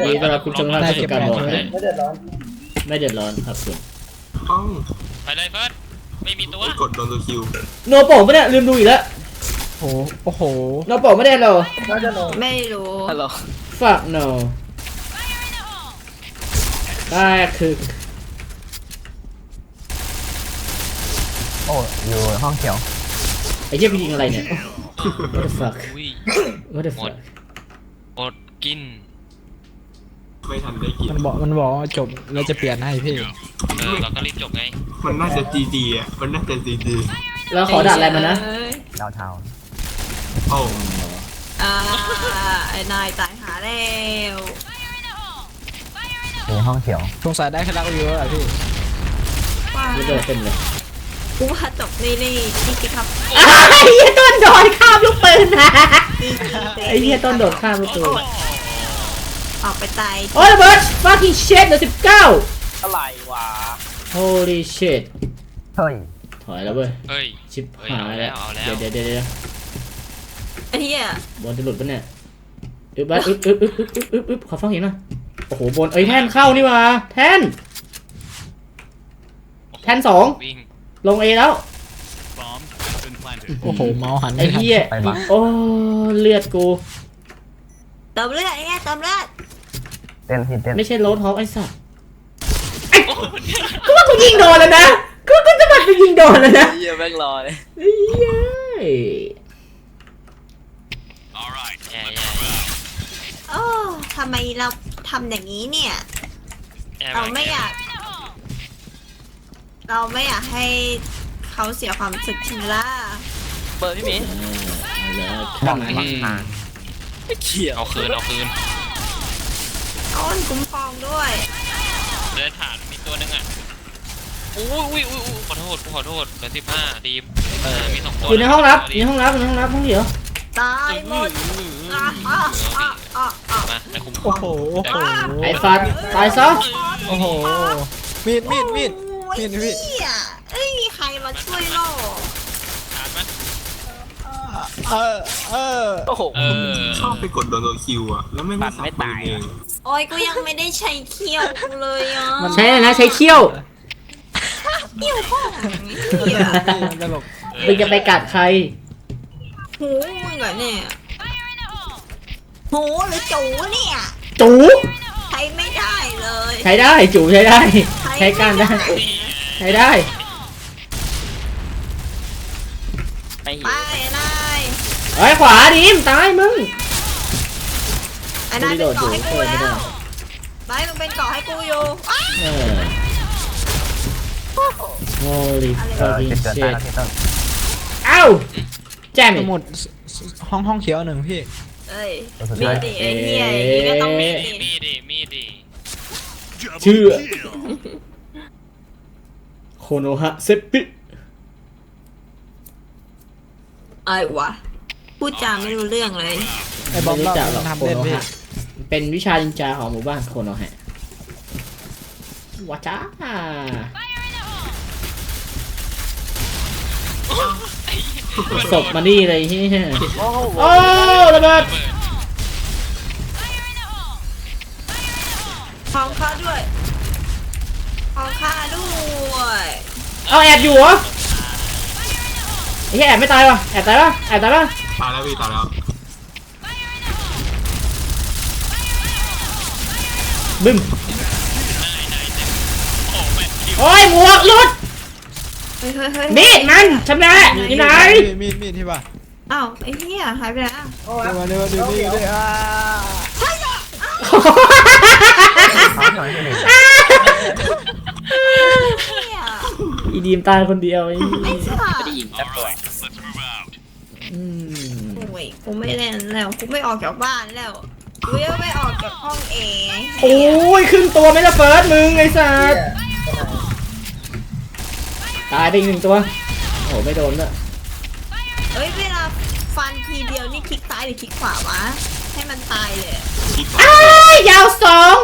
นี่ต้อนรับคุณผู้ชมทุกท่านเข้าสู่การบอกให้ไม่เดือดร้อนไม่เดือดร้อนครับคุณอ้องไปเลยเฟิร์สไม่มีตัวไปกดโดนตัวคิวโนโปะไม่ได้ลืมดูอีกแล้วโอ้โหโอ้โหโนโปะไม่ได้เหรอน่าจะโนไม่รู้ฮัลโหล fuck no ได้คือโอ้อยู่ห้องเขียวไอ้เหี้ยไปยิงอะไรเนี่ย what the fuck อุ้ย what the หม fuck ดอดกิน ไม่ทันได้กิน มันบอกมันบอกว่าจบแล้วจะเปลี่ยนให้พี่เออเราก็รีบจบไงมันน่าจะจีดีอะ มันน่าจะจีดีแล้วขอด่าอะไรมานะ เอ้ยดาวเทาโอ้อ่าไอ้นายตายหาแล้วในห้องเขียวสงสัยได้แค่รักวิวแล้วแหละพี่ว่าไม่โดนเต็มเลยกูว่าจบนี่นี่นี่สิครับอ้าวไอ้เหี้ยต้นโดดข้ามลูกปืนนะนี่ไอ้เหี้ยต้นโดดข้ามลูกปืน ออกไปตายโอ้ยระเบิร์ด fucking shit เหลือสิบเก้าอะไรวะ holy shit เฮ้ยถอยแล้วเว้ย เฮ้ย ชิบเฮ้ยหายแล้ว เอาแล้วเดี๋ยวเดี๋ยวเดี๋ยวเดี๋ยวไอ้เหี้ยบอลจะหลุดปะเนี่ยอึ๊บบัสอึ๊บอึ๊บอึ๊บอึ๊บอึ๊บอึ๊บขอฟังเห็นหน่อยโอ้โหบนเอ้ยแท่นเข้านี่หว่าแท่นแทนสอง วิ่งลงเอแล้วโอ้โหเมาส์หันไอ้ไม่ทันเหี้ยโอ้เลือดกู เติมเลือดไอ้เหี้ยเติมเลือดเต้นพี่เต้นไม่ใช่โรดฮอกไอ้สัสไอ้กูว่ากูยิงโดนแล้วนะกูกูจะมาไปยิงโดนแล้วนะเหี้ยแม่งรอเลยเฮ้ยแย่แย่โอ้ทำไมเราทำอย่างนี้เนี่ยแย่เราไม่อยาก เราไม่อยากให้เขาเสียความรู้สึกใช่ไหมล่ะเปิดพี่หมีเอาแล้วบอกเลยว่าอ่าเขี่ยเอาคืนเอาคืน อ้นคุ้มครองด้วยเดินผ่านมีตัวนึงอะอุ้ยอุ้ยอุ้ยอุ้ยขอโทษขอโทษเหลือสิบห้าดีมเออมีสองคนอยู่ในห้องรับอยู่ในห้องรับอยู่ในห้องรับห้องเดียวตายหมดอะอะอะอะอะมาไอ้คุ้มโอ้โหโอ้โหไอ้สัสตายซะโอ้โหมีดมีดมีด โอ้ยมีดพี่ เหี้ยเอ้ยมีใครมาช่วยโล่ผ่านไหมเออเออโอ้โห เออชอบไปกดโดนตัวคิวอะ แล้วไม่ปัดไม่ตายเอง โอ้ยกูยังไม่ได้ใช้เขี้ยวกูเลยอะใช้อะไรนะใช้เขี้ยวเขี้ยวข้างเหี้ยมันตลกมึงจะไปกัดใครหูมึงเหรอเนี่ยหูหรือจูเนี่ยจูใช้ไม่ได้เลย ใช้ได้จูใช้ได้ ใช้การได้ ใช้ได้ไอ้ไปนายเฮ้ยขวาดิมตายมึง ไอ้นายเป็นเกาะให้กูไม่ได้แล้วไปมึงเป็นเกาะให้กูอยู่อ้าวเออ holy เออ fucking ติดเกิดตาย shit แล้วพี่ต้นเอ้าแจมสอีก มุดห้องห้องเขียวหนึ่งพี่ เอ้ยตัวสุดมีท้ายดิไอ้เหี้ยอย่างนี้ก็ต้องมีดิมีดิมีดิเชื่อ โคโนฮะเซปิไอ้วะพูดจาไม่รู้เรื่องเลยไอ้บอมไม่เรารู้จักหรอกทำโคเล่นโนพี่ฮะ เป็นวิชานินจาของหมู่บ้านโคโนฮะว้าจ้าศพมานี่เลยเฮียโอ้ระเบิดเปิดของข้าด้วยของข้าด้วยเอาแอบอยู่เหรอไอ้เหี้ยแอบไม่ตายวะแอบตายปะแอบตายปะตายแล้วพี่ตายแล้ว บึ้มได้ได้เต็มโอ้แม่งคิวโอ้ยหมวกหลุดเฮ้ยเฮ้ยเฮ้ยมีดมันชำระอยู่ไหนมีดมีดที่ป่ะอ้าวไอ้เหี้ยหายไปไหนอะโอ้เดี๋ยวมาเดี๋ยวมาเดี๋ยวนี่เดี๋ยวอ่าเขาหน่อยให้หนึ่งเหี้ยอีดีมตายคนเดียวไอ้ไอ้สัสยิงจับตัวอืม โอ้ยกูไม่เล่นแล้วกูไม่ออกจากบ้านแล้ว กูยังไม่ออกจากห้องเองโอ้ยครึ่งตัวไม่ละเฟิร์สมึงไอ้สัเหี้สยตายไปอีกหนึ่งตัว โอ้ไม่โดนเลยเอ้ยเวลาฟันทีเดียวนี่คลิกซ้ายหรือคลิกขวาวะ ให้มันตายเลยคิดอ้ายยาวสอง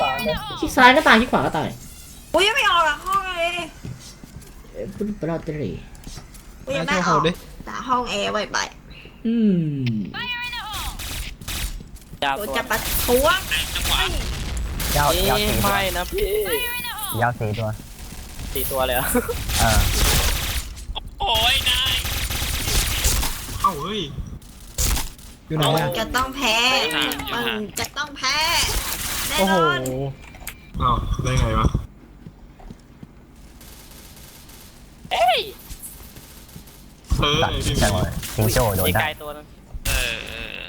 ฝาเนี่ยคลิกซ้ายก็ตายคลิกขวาก็ตายกูยังไม่ออกจากห้องเลยเอ้ยคุณปราตรีกูยังไม่ออกจากห้องเอไว้ไปอืม ยาวโดนตัวจะปัดท้วงจังหวะยาวเอ๊ยาวสี่ะตัวไม่นะพี่ยาวสี่ตัวสี่ตัวเลยเหรอเออโอ้ยนายเอ้าเฮ้ยอยู่ไหนอะจะต้องแพ้อยู่ห่างอยู่มึห่างงจะต้องแพ้แน่โอ้นโหอนเอ้าได้ไงวะเอ้ยเออตัดพี่จังเลยทิงโจ้โดนอีกได้ไกลตัวนึง เออเออ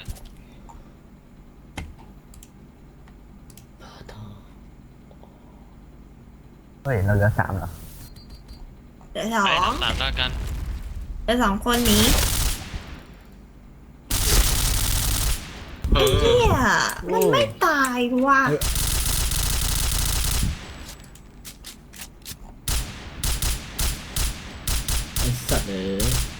เฮ้ยเราเหลือสามเหรอเดี๋ยวสอไปงน้ำตาลแล้วกันเดี๋ยวสองคนนี้เอไอ้อเหี้ยมันไม่ตายว่ะไอ้สัตว์เอ้ย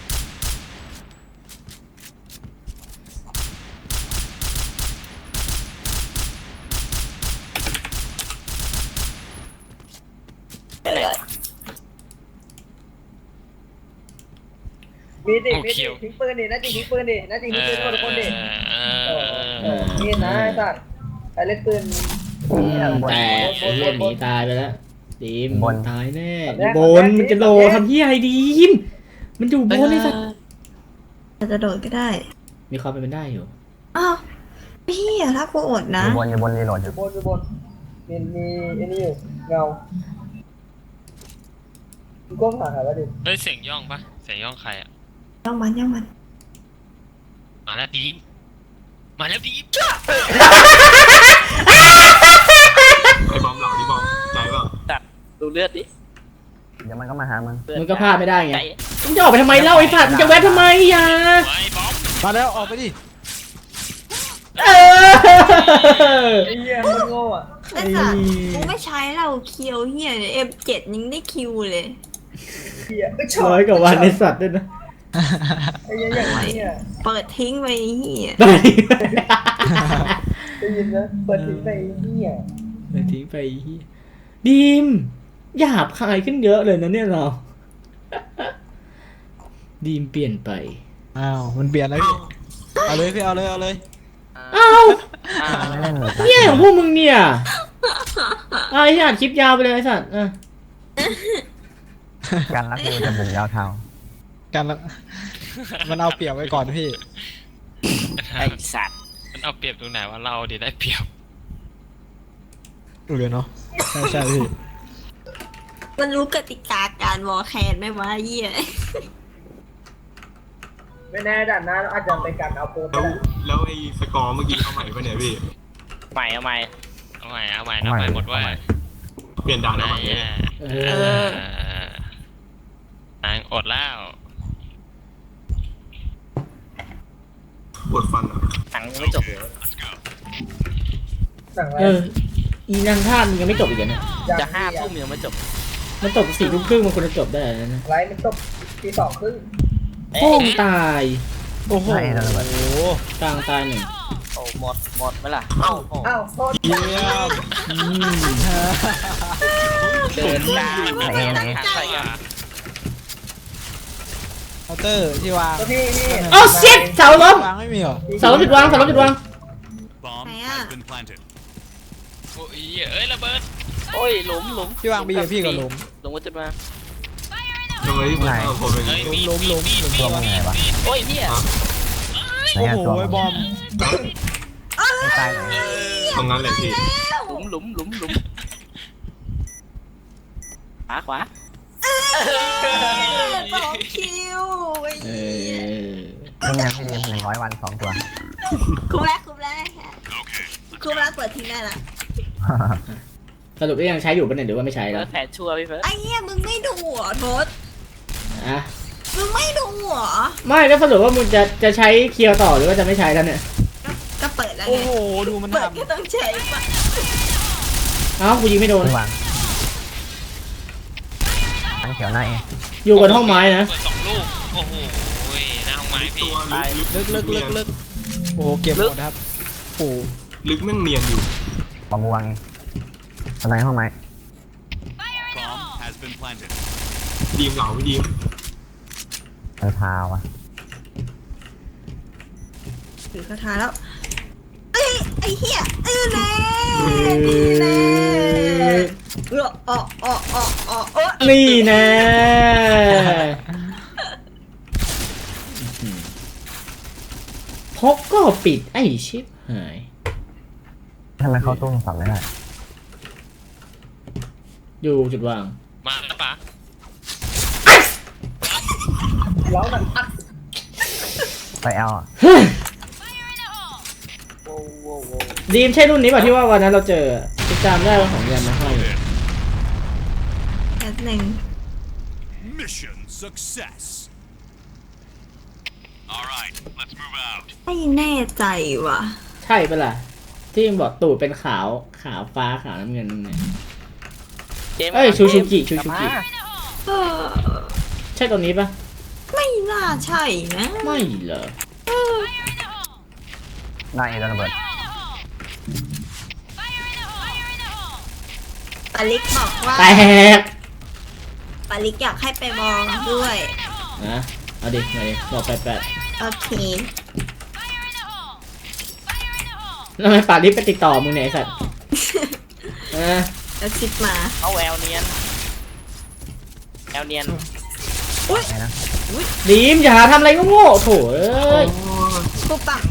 มีดิโอ้มีเขีดิยวทิ้งปืนดิน่าจริงทิ้งปืนดิน่าจริงเอทิ้งปืนอคนละคนดิเออเอเอออนี่นะไอ้สัตว์ไอ้เล่นปืนแต่ไอ้เหี้ยหนีตายไปแล้วดีมบนตายแน่แบบเนี้ยบนมันจะโดดทำเหี้ยอะไรดีมมันอยู่บนไอ้สัตว์อาจจะโดดก็ได้ มีความเป็นไปได้อยู่อ้าวพี่อะถ้ากูอดอนะยู่บนอยู่บนรีโหลดออยู่ยู่บนอยู่บนมีมีไอ้นี่อยู่เงา คุณก้มหาหาแล้วดิเฮ้ยเสียงย่องปะเสียงย่องใครอะย่องมันย่องมัน มาแล้วดีมมาแล้วดีมไอ้บอมเหล่าที่บอมใจเปล่าจัดดูเลือดดิเดี๋ยวมันก็มาหามึงเลือดมันก็พลาดไม่ได้ไงใจมึงจะออกไปทำไมเล่าไอ้สัตว์มึงจะแวะทำไมอย่าไอ้บอมมาแล้วออกไปดิเออไอ้เหี้ยมันโง่อะไอ้สัตว์กูไม่ใช้เราเคียวเฮียเอ็มเจ็ดยังได้คิวเลย เหี้ยเอ้ยชอบร้อยกว่าวันในสัตว์ด้วยนะไอ้เหี้ยอย่างนี้อะเปิดทิ้งไปไอ้เฮียได้ได้ยินนะเปิดทิ้งไปไอ้เหี้ยเออทิ้งไปไอ้เหี้ยดีมหยาบคายขึ้นเยอะเลยนะเนี่ยเรา ดีมเปลี่ยนไป อ้าว มันเปลี่ยนแล้วพี่เอาเลยพี่เอาเลยเอาเลยอ้าวอ่าไม่เล่นหรอกเนี่ยของพวกมึงเนี่ยอะไอ้สัตว์คลิปยาวไปเลยไอ้สัตว์อะ การรักดูจะบุกยาวเท้ากันแล้วมันเอาเปรียบไว้ก่อนพี่ ไอสัตว์มันเอาเปรียบตรงไหนว่าเราดีได้เปรียบดูเลยเนาะใช่ใช่พี่มันรู้กติกาการวอลแคนไหมวะเฮียไม่แน่ด่านหน้าเราอาจจะเป็นการเอาโปรก็แล้วได้แล้วไอ้สกอร์เมื่อกี้เอาใหม่ปะเนี่ยพี่ใหม่เอาใหม่เอาใหม่เอาใหม่เอาใหม่หมดว่าเปลี่ยนด่านไหนเอาใหม่เนี่ยอะเอเอ ออนางอดแล้วปวดฟันอะหนังยังไม่จบเลยหนังอะไรเออ อีนางท่าสมึงยังไม่จบอีกเหรอเนี่ยจะห้าทุ่มยังไม่จบมันจบสี่ทุ่มครึ่งมันควรจะจบได้แล้วนะไลฟ์มันจบตีสองครึ่งโค้งตาย โอ้โหใช่แล้วระเบิดกลางตายหนึ่งโอ้หมดหมดไหมล่ะเอ้าโอ้อ้าวโทษเยี่ยมอืมเดินตามไหนเอไหนใส่กัน เคาน์เตอร์ที่วางแล้วพี่พี่โอ้เช็ดเสาล้มวางไม่มีเหรอเสาล้มจุดวางเสาล้มจุดวาง Bomb Này has à. been planted. โอ้ยเอ้ยระเบิดโอ้ยหลุมหลุมพี่วางบีกับพี่กับหลุม หลุมก็จะมาทำไมที่ผมเอาคนเป็นเฮ้ยมีล้มล้มมีล้มมีรวมยังไงวะโอ้ยเนี่ยไหนโอ้อะโหตัวไอ้บอมไม่ตายไหนตรงนั้นแหละพี่หลุมหลุมหลุมหลุมขวาขวา สองคิวไอ้เอเหี้ยอนี่ไงพี่ดีมหนึ่งร้อยวันสองตัว คุ้มแล้วคุ้มแล้วคุ้มแล้วเปิดทิ้งได้ละสรุปว่ายังใช้อยู่ปะเนี่ยหรือว่าไม่ใช้แล้แล้ววแผนชั่วพี่เฟิร์สไอ้เหี้ยมึงไม่ดูเหรอโทษอะมึงไม่ดูเหรอไม่แล้วสรุปว่ามึงจะจะใช้เคลียร์ต่อหรือว่าจะไม่ใช้แล้วเนี่ยก็เปิดแล้วโอ้ไงโหดูมันเปิดทำก็ต้องใช้ปะเอ้ากูยิงไม่โดนไม่วางทั้ง เขียวหน้าเออยู่บนห้องไม้นะเปิดสองลูก โอ้โหหน้าห้องไม้พี่ตัวลึกลึกลึกลึกลึกโอ้โหเก็บหมดครับโอ้โหลึกแม่งเนียนอยู่บอมวางอะไรห้องไม้ Bomb has been planted. ดีมเหล่าพี่ดีมเออพาวะถือคาถาแล้ว เอ้ยไอ้เหี้ยเออแน่ดีแน่เอออ๋ออ๋ออ๋ออ๋อเออ นี่แน่พกก็ปิดไอ้ชิบหายทำไมเข้าตู้โทรศัพท์ไม่ได้อยู่จุดวาง มาแล้วปะไปแอลอะดีมใช่รุ่นนี้ป่ะที่ว่าวันนั้นเราเจอติดตามได้ว่าของยามาฮ่าอยู่แป๊บหนึ่ง Mission success. All right, let's move out. ไม่แน่ใจว่ะ ใช่ปะล่ะ ที่มึงบอกตูดเป็นขาวขาวฟ้าขาวน้ำเงินนั่นไงเอ้ยชูชูกิชูชูกิเออ ใช่ตัวนี้ปะไม่น่าใช่นะไม่เหรอหน้าเอโดนระเบิดปาลิกบอกว่า แตก ปาลิกอยากให้ไปมองด้วย นะเอาดิมาดิบอกแปดแปดโอเค แล้วทำไมป่าลิฟไปติดต่อมึงเนี่ยไอ้สัตว์เออแล้วซิดมาเอาแอลเนียนแอลเนียนไงนะดีมอย่าทำอะไรก็โง่ๆโถเอ้ย กูปรับ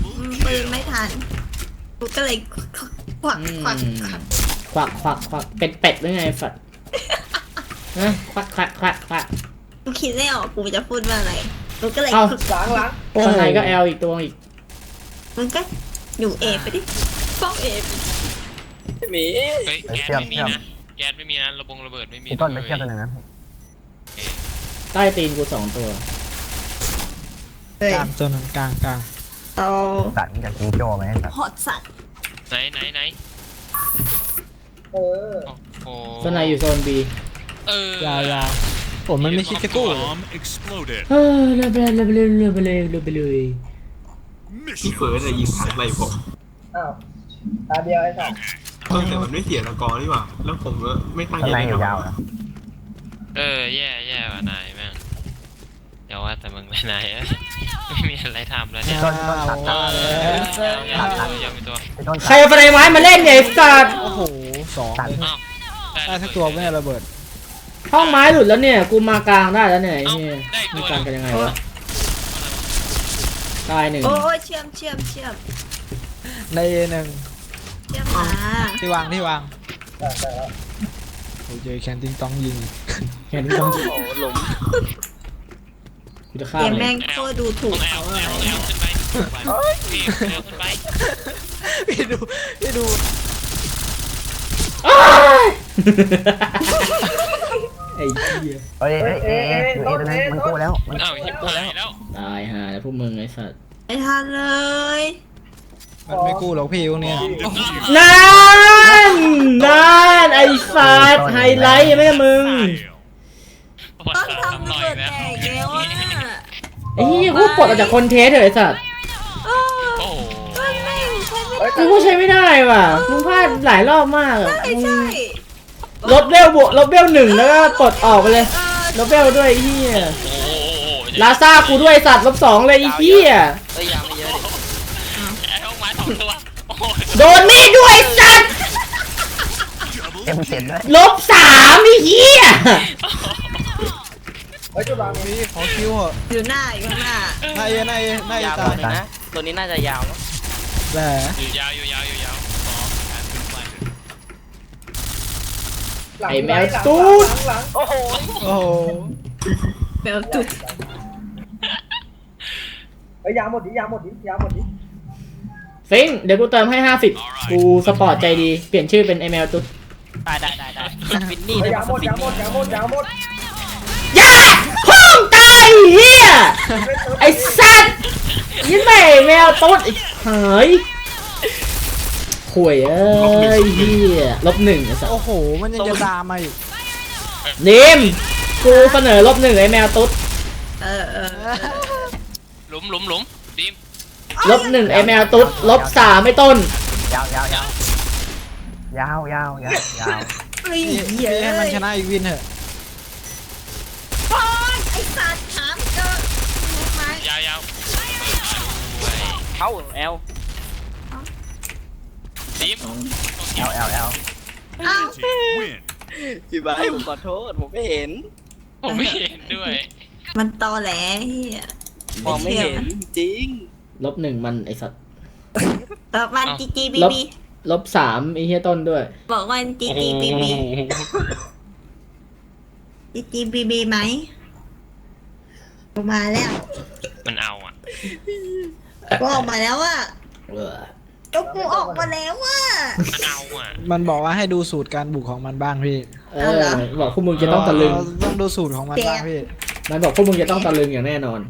ปืนไม่ทัน กูก็เลยควักอืมควักควักควักควักควักเป็ดเป็ดหรือไงไอ้สัตว์ ฮะควักควักควักควัก กูคิดไม่ออกกูจะพูดว่าอะไรกูก็เลยเอ้า ล้างล้างข้างในก็แอลอีกตัวอีก มึงก็อยู่เอไปดิฟ้องเอไปหมีเฮ้ยแก๊สไม่มีนะแก๊สไม่มีนะระบงระเบิดไม่มีพี่ต้นไปเที่ยวตัวหนึ่งนะใต้ตีนกูสองตัว เฮ้ยกลางตัวหนึงกลางกลางเอาตัดนี่จากจิงโจ้ไหมไอ้สัตว์ฮอตสัตว์ไหนไหนไหนเออโอ้โซนไหนอยู่โซนบี เออยาวยาวผมมันไม่คิดจะกู้เลย Bomb exploded. เออเร็วไปเลยเร็วไปเลยเร็วไปเลยเร็วไปเลยพี่ Mission เฟิร์สเนี่ยยิงทันอะไรผมตาเดียวไอ้สัสแต่มันไม่เสียตะกอนี่หว่าแล้วผมก็ไม่ตั้งข้างใจในอยู่เล่นยาวนะเออแย่แย่ว่ะนายแม่งเดี๋ยวว่าแต่มึงไม่นายเอ้ยไม่มีอะไรทำแล้วเนี่ยต้นต้นตัดเอตัดอยังมีตัวยังมีตัวพี่ต้นใครตัดเอาไฟไม้มาเล่นเนี่ยไอ้สัตว์โอ้โหสองตัดอ้าวได้ทั้งตัวไม่ได้ระเบิด ห้องไม้หลุดแล้วเนี่ย กูมากลางได้แล้วเนี่ยไอ้เอ้าเนี่ยได้อีกมีตัวกลางกันยังไงโอ้วะตายหนึ่งโอ้ยเชื่อมเชื่อมเชื่อมในหนึ่งเชื่อมมาที่วางที่วางโอ้ยเจอแคนติงต้องยิงเห็นต้องโอ้โหหลุมกูจะฆ่าเกมมันแม่งโคตรดูถูต้กองแอเขาลเลแอลแอยลขึ้นไปนี่แอลขึ้นไปพี่ดูพี่ดูอ้าย ไอ้เหี้ยเฮ้ยเฮ้ยเอ๊ะเอ๊ะอยู่เอตัวนึงมันกู้แล้วมันอ้าวหิบหายแล้ว ตายห่าแล้วพวกมึงไอ้สัตว์ไม่ทันเลยมันไม่กู้หรอกพี่พวกเนี้ย Bomb defused. นั่นนั่นไอ้สัตว์ไฮไลท์ยังไม่ได้มึง Fail. ต้องทำระเบิดแตกแล้วอะไอ้เหี้ยกูปลดออกจากคอนเทสเถอะไอ้สัตว์เออโอ้โหมันไม่ใช่ไม่กูก็ใช้ไม่ได้ว่ะมึงพลาดหลายรอบมากอะใช่มึงใช่ ลบเวลบวกลบเวลหนึ่งแล้วก็ปลดออกไปเลยเออลบเวลด้วยไอ้เหี้ยโอ้โหลาซ่ากูด้วยไอ้สัตว์ลบสองเลยไอ้เหี้ยเอ้ยยาไม่เยอะดิไอ้ห้องไม้สองตัวโอ้โหโดนมีดด้วยไอ้สัตว์เอ็มเจ็ดด้วยลบสามไอ้เหี้ยพี่ขอคิวเหอะอยู่หน้าอยู่ข้างหน้า นายเอในในในยาวตาหมดนะตัวนี้น่าจะยาวมั้งแหละอยู่ยาวอยู่ยาวอยู่ยาว Bomb has been planted. ไอ้แมวตูดโอ้โหโอ้โหแมวจุดฟิงค์เดี๋ยวกูเติมให้ห้าสิบกูสปอร์ตใจดี เปลี่ยนชื่อเป็นไอแมวตุ๊ดได้ได้ได้ได้ฟินนี่ได้มาสฟินนี่อย่าห้องตายเหี้ยไอ้สัตว์ยิ้มแม่แมวตุ๊ดไอ้หาย ข่วยเอ้ยเหี้ยลบหนึ่งไอ้สัตว์โอ้โห มันยังจะตามมาอีกนิมกูเสนอลบหนึ่งไอ้แมวตุ๊ดเออเออหลุมหลุมหลุมดีมลบหนึ่งไอ้แมวตุ๊ดลบสามไม่ต้น ยาวยาวยาวยาวยาวยาวยาวเฮ้ยพี่เหี้ยพี่ให้มันชนะอีกวินเถอะปอนไอ้สัตว์ถามเจอรู้ไหมยาวยาวเข้าแอล ดิมแอลแอลแอลอ้าว Team win. พี่บายผมขอโทษผมไม่เห็น ผมไม่เห็นด้วยมันตอแหลเฮียมองไม่เห็นจริง ลบหนึ่งมันไอสัตว์บอกมันจีจีบีลบ บีลบสามไอเฮียต้นด้วยบอกมันจีจีบีบีจีจีบีบีไหมออกมาแล้วมันเอาอะก็ออกมาแล้วอะเออ ก็กูออกมาแล้วอะ มันเอาอะมันบอกว่าให้ดูสูตรการบุกของมันบ้างพี่เอเอาอเหรอ บอกพวกมึงจะต้องตะลึงเราต้องดูสูตรของมันบ้างพี่ มันบอกพวกมึงจะต้องตะลึงอย่างแน่นอน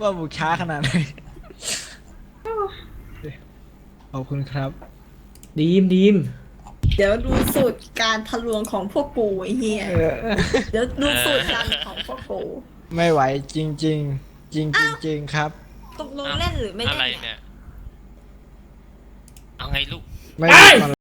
ว่าบุกช้าขนาดไหนขอบคุณครับ ดีมดีมเดี๋ยวดูสูตรการทะลวงของพวกกูไอ้เฮียเออเดี๋ยวดูสูตรการของพวกกู ไม่ไหวจริง ๆ จริงจริงจริง ๆ ครับ ตกลงเล่นหรือไม่อะไรเล่นเนี่ยเนี่ย เอาไงลูก ไม่เอ้ยมี